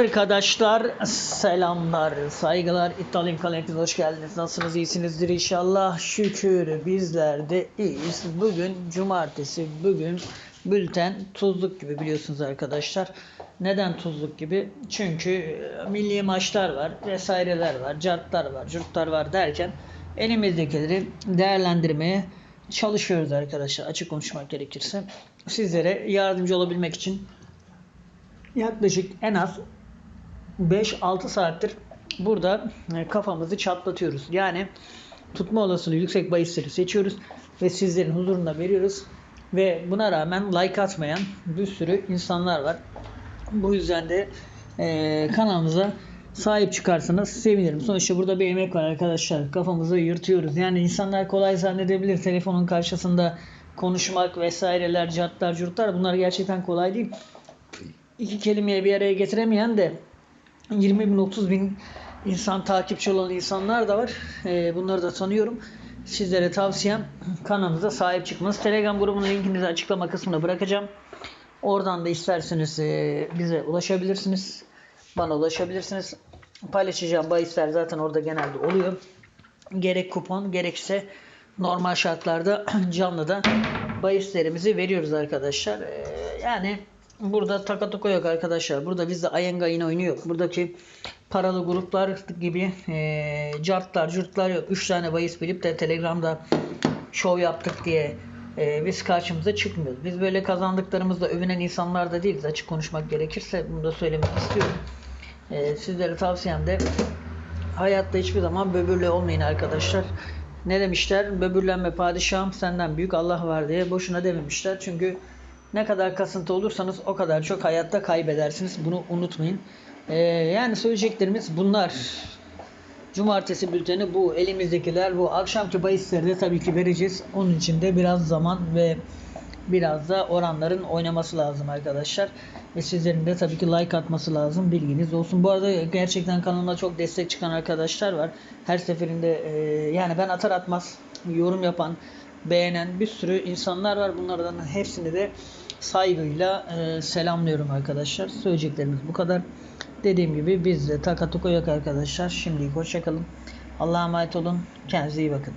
Arkadaşlar selamlar, saygılar. İtalyan Kalentiniz hoş geldiniz. Nasılsınız? İyisinizdir inşallah. Şükür bizler de iyiyiz. Bugün cumartesi, bugün bülten tuzluk gibi biliyorsunuz arkadaşlar. Neden tuzluk gibi? Çünkü e, milli maçlar var, vesaireler var, cartlar var, curtlar var derken elimizdekileri değerlendirmeye çalışıyoruz arkadaşlar. Açık konuşmak gerekirse. Sizlere yardımcı olabilmek için yaklaşık en az 5-6 saattir burada e, kafamızı çatlatıyoruz. Yani tutma olasılığı yüksek bahisleri seçiyoruz ve sizlerin huzurunda veriyoruz. Ve buna rağmen like atmayan bir sürü insanlar var. Bu yüzden de e, kanalımıza sahip çıkarsanız sevinirim. Sonuçta burada bir emek var arkadaşlar. Kafamızı yırtıyoruz. Yani insanlar kolay zannedebilir telefonun karşısında konuşmak vesaireler, cartlar, curtlar bunlar gerçekten kolay değil. İki kelimeyi bir araya getiremeyen de 20 bin 30 bin insan takipçi olan insanlar da var. Ee, bunları da tanıyorum. Sizlere tavsiyem kanalımıza sahip çıkmanız. Telegram grubunun linkini de açıklama kısmına bırakacağım. Oradan da isterseniz e, bize ulaşabilirsiniz. Bana ulaşabilirsiniz. Paylaşacağım bahisler zaten orada genelde oluyor. Gerek kupon gerekse normal şartlarda canlıda bahislerimizi veriyoruz arkadaşlar. Ee, yani Burada takatuko yok arkadaşlar. Burada bizde Ayenga yine oynuyor. Buradaki paralı gruplar gibi e, cartlar, curtlar yok. 3 tane bahis bilip de Telegram'da şov yaptık diye e, biz karşımıza çıkmıyoruz. Biz böyle kazandıklarımızla övünen insanlar da değiliz. Açık konuşmak gerekirse bunu da söylemek istiyorum. E, sizlere tavsiyem de hayatta hiçbir zaman böbürlü olmayın arkadaşlar. Ne demişler? Böbürlenme padişahım senden büyük Allah var diye boşuna dememişler. Çünkü ne kadar kasıntı olursanız o kadar çok hayatta kaybedersiniz. Bunu unutmayın. Ee, yani söyleyeceklerimiz bunlar. Cumartesi bülteni bu. Elimizdekiler bu. Akşamki bahisleri de tabii ki vereceğiz. Onun için de biraz zaman ve biraz da oranların oynaması lazım arkadaşlar. Ve sizlerin de tabii ki like atması lazım. Bilginiz olsun. Bu arada gerçekten kanalıma çok destek çıkan arkadaşlar var. Her seferinde e, yani ben atar atmaz yorum yapan, beğenen bir sürü insanlar var. Bunlardan hepsini de saygıyla e, selamlıyorum arkadaşlar. Söyleyeceklerimiz bu kadar. Dediğim gibi bizde takatuko yok arkadaşlar. Şimdilik hoşçakalın. Allah'a emanet olun. Kendinize iyi bakın.